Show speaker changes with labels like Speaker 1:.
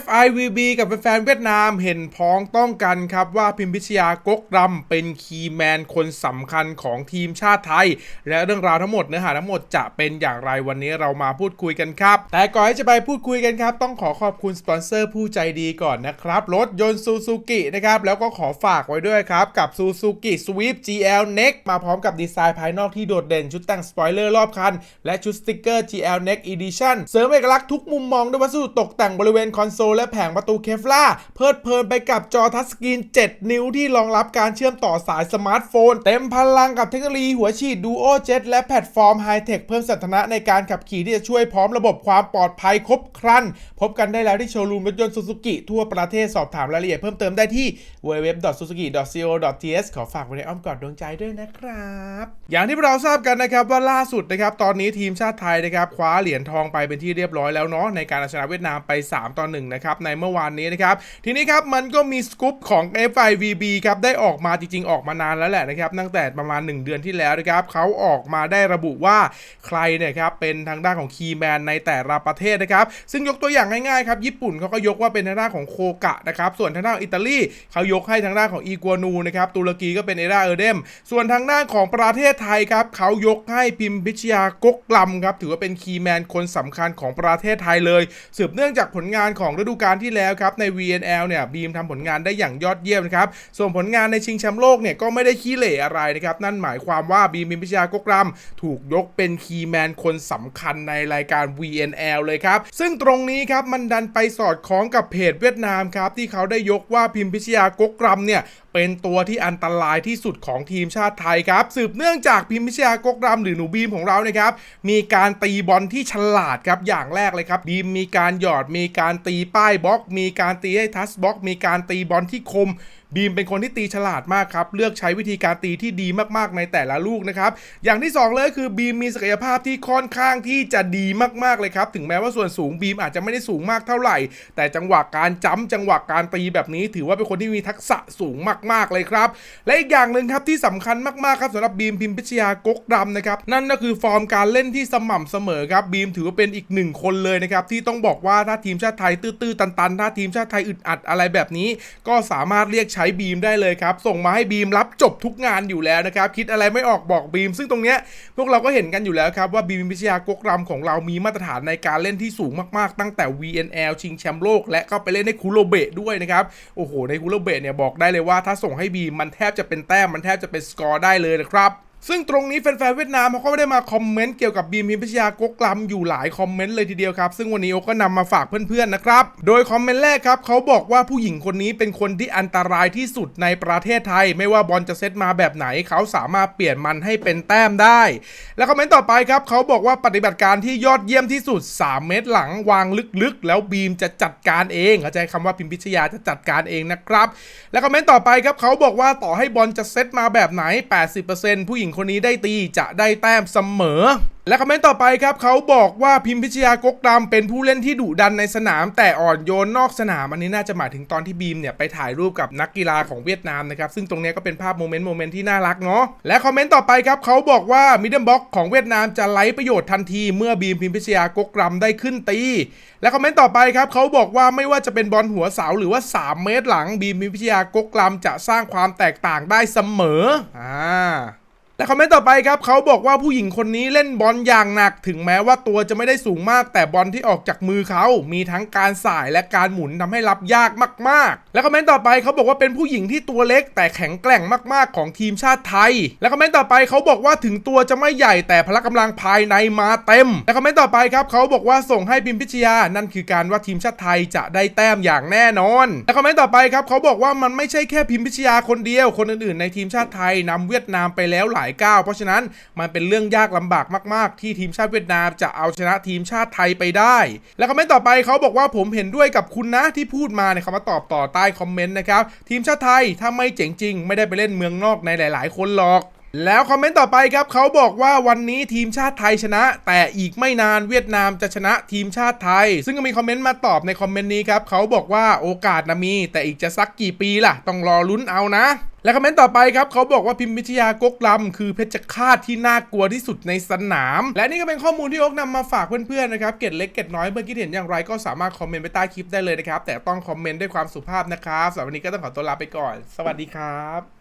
Speaker 1: FIVB กับแฟนๆเวียดนามเห็นพ้องต้องกันครับว่าพิมพิชยากกรำเป็นคีย์แมนคนสำคัญของทีมชาติไทย และเรื่องราวทั้งหมดเนื้อหาทั้งหมดจะเป็นอย่างไรวันนี้เรามาพูดคุยกันครับ แต่ก่อนที่จะไปพูดคุยกันครับ ต้องขอขอบคุณสปอนเซอร์ผู้ใจดีก่อนนะครับ รถยนต์ซูซูกินะครับ แล้วก็ขอฝากไว้ด้วยครับ กับ Suzuki Swift GL Next มาพร้อมกับดีไซน์ภายนอกที่โดดเด่นชุดแต่งสปอยเลอร์รอบคันและชุดสติกเกอร์ GL Next Edition เสริมเอกลักษณ์ทุกมุมมองด้วยวัสดุตกแต่งบริเวณคอนอนโซลและแผงประตูเคฟล่าเพลิดเพลินไปกับจอทัชสกรีน 7 นิ้วที่รองรับการเชื่อมต่อสายสมาร์ทโฟน เต็มพลังกับเทคโนโลยีหัวฉีด Duo Jet และแพลตฟอร์มไฮเทคเพิ่มสถานะในการขับขี่ที่จะช่วยพร้อมระบบความปลอดภัยครบครัน พบกันได้แล้วที่โชว์รูมรถยนต์ซูซูกิทั่วประเทศสอบถามรายละเอียดเพิ่มเติมได้ที่ www.suzuki.co.th ขอฝากไว้ในอ้อมกอดดวงใจด้วยนะครับ อย่างที่เราทราบกันนะครับว่าล่าสุดนะครับตอนนี้ทีมชาติไทยนะครับคว้าเหรียญทองไปเป็นที่เรียบร้อยแล้วเนาะในการเอาชนะเวียดนามไป 3ต่อ1นะครับในเมื่อวานนี้นะครับทีนี้ครับมันก็มีสกู๊ปของ FIVB ครับได้ออกมาจริงๆ ออกมานานแล้วแหละนะครับตั้งแต่ประมาณ 1 เดือนที่แล้วนะครับเขาออกมาได้ระบุว่าใครเนี่ยครับเป็นทางด้านของคีย์แมนในแต่ละประเทศนะครับซึ่งยกตัวอย่างง่ายๆครับญี่ปุ่นเขาก็ยกว่าเป็นทางด้านของโคกะนะครับส่วนทางด้านอิตาลีเขายกให้ทางด้านของอีกัวนูนะครับตุรกีก็เป็นเอราเออเดมส่วนทางด้านของประเทศไทยครับเขายกให้พิมพิชยากกลำครับถือว่าเป็นคีย์แมนคนสำคัญของประเทศไทยเลย สืบเนื่องจากผลงานของของฤดูกาลที่แล้วครับใน VNL เนี่ยบีมทำผลงานได้อย่างยอดเยี่ยมนะครับส่วนผลงานในชิงแชมป์โลกเนี่ยก็ไม่ได้ขี้เหร่อะไรนะครับนั่นหมายความว่าบีมพิมพิชยากกรมถูกยกเป็นคีย์แมนคนสำคัญในรายการ VNL เลยครับซึ่งตรงนี้ครับมันดันไปสอดคล้องกับเพจเวียดนามครับที่เขาได้ยกว่าพิมพิชยากกรมเนี่ย เป็นตัวที่อันตรายที่สุดของทีมชาติไทยครับ สืบเนื่องจากพิมพิชยากกรำหรือหนูบีมของเรานะครับ มีการตีบอลที่ฉลาดครับอย่างแรกเลยครับ บีมมีการหยอดมีการตีป้ายบล็อก มีการตีให้ทัชบล็อก มีการตีบอลที่คม บีมเป็นคนที่ตีฉลาดมากครับ เลือกใช้วิธีการตีที่ดีมากๆในแต่ละลูกนะครับ อย่างที่ 2 เลยคือบีมมีศักยภาพที่ค่อนข้างที่จะดีมากๆเลยครับ ถึงแม้ว่าส่วนสูงบีมอาจจะไม่ได้สูงมากเท่าไหร่ แต่จังหวะการจ้ำจังหวะการตีแบบนี้ ถือว่าเป็นคนที่มีทักษะสูงมากๆเลยครับ และอีกอย่างหนึ่งครับที่สำคัญมากๆครับสำหรับบีมพิมพิชยากกดำนะครับนั่นก็คือฟอร์มการเล่นที่สม่ำเสมอครับบีมถือว่าเป็นอีกหนึ่งคนเลยนะครับที่ต้องบอกว่าถ้าทีมชาติไทยตื้อๆตันๆถ้าทีมชาติไทยอึดอัดอะไรแบบนี้ ก็สามารถเรียกใช้บีมได้เลยครับ ส่งมาให้บีมรับจบทุกงานอยู่แล้วนะครับ คิดอะไรไม่ออกบอกบีม ซึ่งตรงเนี้ยพวกเราก็เห็นกันอยู่แล้วครับว่าบีมพิชยากกรำของเรามีมาตรฐานในการเล่นที่สูงมากๆ ตั้งแต่ VNL ชิงแชมป์โลก และก็ไปเล่นในคูโรเบะด้วยนะครับโอ้โหในคูโรเบะเนี่ยบอกได้เลยว่าถ้าส่งให้บีมมันแทบจะเป็นแต้มมันแทบจะเป็นสกอร์ได้เลยนะครับ ซึ่งตรงนี้แฟนๆเวียดนามเขาก็ไม่ได้มาคอมเมนต์เกี่ยวกับบีมพิมพิชยากกลำอยู่หลายคอมเมนต์เลยทีเดียวครับ ซึ่งวันนี้โอก็นำมาฝากเพื่อนๆนะครับ โดยคอมเมนต์แรกครับเขาบอกว่าผู้หญิงคนนี้เป็นคนที่อันตรายที่สุดในประเทศไทย ไม่ว่าบอลจะเซตมาแบบไหนเขาสามารถเปลี่ยนมันให้เป็นแต้มได้ แล้วคอมเมนต์ต่อไปครับเขาบอกว่าปฏิบัติการที่ยอดเยี่ยมที่สุด 3 เมตรหลังวางลึกๆ แล้วบีมจะจัดการเองเข้าใจคำว่าพิมพิชยาจะจัดการเองนะครับ แล้วคอมเมนต์ต่อไปครับเขาบอกว่าต่อให้บอลจะเซตมาแบบไหน 80%ผู้หญิงคนนี้ได้ตีจะได้แต้มเสมอ และคอมเมนต์ต่อไปครับเขาบอกว่าพิมพิชยากกดำเป็นผู้เล่นที่ดุดันในสนาม แต่อ่อนโยนนอกสนาม อันนี้น่าจะหมายถึงตอนที่บีมเนี่ยไปถ่ายรูปกับนักกีฬาของเวียดนามนะครับ ซึ่งตรงนี้ก็เป็นภาพโมเมนต์โมเมนต์ที่น่ารักเนาะและคอมเมนต์ต่อไปครับเขาบอกว่ามิดเดิลบ็อกของเวียดนามจะไร้ประโยชน์ทันที เมื่อบีมพิมพิชยากกรำได้ขึ้นตี และคอมเมนต์ต่อไปครับเขาบอกว่าไม่ว่าจะเป็นบอลหัวเสาหรือว่า 3 เมตรหลังบีมพิมพิชยากกรำจะสร้างความแตกต่างได้เสมออ่า และคอมเมนต์ต่อไปครับเขาบอกว่าผู้หญิงคนนี้เล่นบอลอย่างหนัก ถึงแม้ว่าตัวจะไม่ได้สูงมาก แต่บอลที่ออกจากมือเขา มีทั้งการสายและการหมุนทำให้รับยากมาก ๆ และคอมเมนต์ต่อไปเขาบอกว่าเป็นผู้หญิงที่ตัวเล็ก แต่แข็งแกร่งมากๆ ของทีมชาติไทย และคอมเมนต์ต่อไปเขาบอกว่าถึงตัวจะไม่ใหญ่แต่พละกำลังภายในมาเต็ม และคอมเมนต์ต่อไปครับเขาบอกว่าส่งให้พิมพิชยา นั่นคือการว่าทีมชาติไทยจะได้แต้มอย่างแน่นอน และคอมเมนต์ต่อไปครับเขาบอกว่ามันไม่ใช่แค่พิมพิชยาคนเดียว คนอื่นๆ ในทีมชาติไทยนำเวียดนามไปแล้วหลายก้าวเพราะฉะนั้นมันเป็นเรื่องยากลำบากมาก ๆ ที่ทีมชาติเวียดนามจะเอาชนะทีมชาติไทยไปได้ แล้วคอมเมนต์ต่อไปเขาบอกว่าผมเห็นด้วยกับคุณนะที่พูดมาเนี่ยเขามาตอบต่อใต้คอมเมนต์นะครับทีมชาติไทยถ้าไม่เจ๋งจริง ไม่ได้ไปเล่นเมืองนอกในหลาย ๆ คนหรอกแล้วคอมเมนต์ต่อไปครับเขาบอกว่าวันนี้ทีมชาติไทยชนะ แต่อีกไม่นานเวียดนามจะชนะทีมชาติไทย ซึ่งก็มีคอมเมนต์มาตอบในคอมเมนต์นี้ครับเขาบอกว่าโอกาสนะมี แต่อีกจะสักกี่ปีล่ะ ต้องรอลุ้นเอานะ และคอมเมนต์ต่อไปครับเขาบอกว่าพิมพ์วิทยากกลำคือเพชฌฆาตที่น่ากลัวที่สุดในสนาม และนี่ก็เป็นข้อมูลที่อ๊กนำมาฝากเพื่อนๆนะครับเกร็ดเล็กเกร็ดน้อยเมื่อคิดเห็นอย่างไรก็สามารถคอมเมนต์ไปใต้คลิปได้เลยนะครับแต่ต้องคอมเมนต์ด้วยความสุภาพนะครับสำหรับวันนี้ก็ต้องขอตัวลาไปก่อน สวัสดีครับ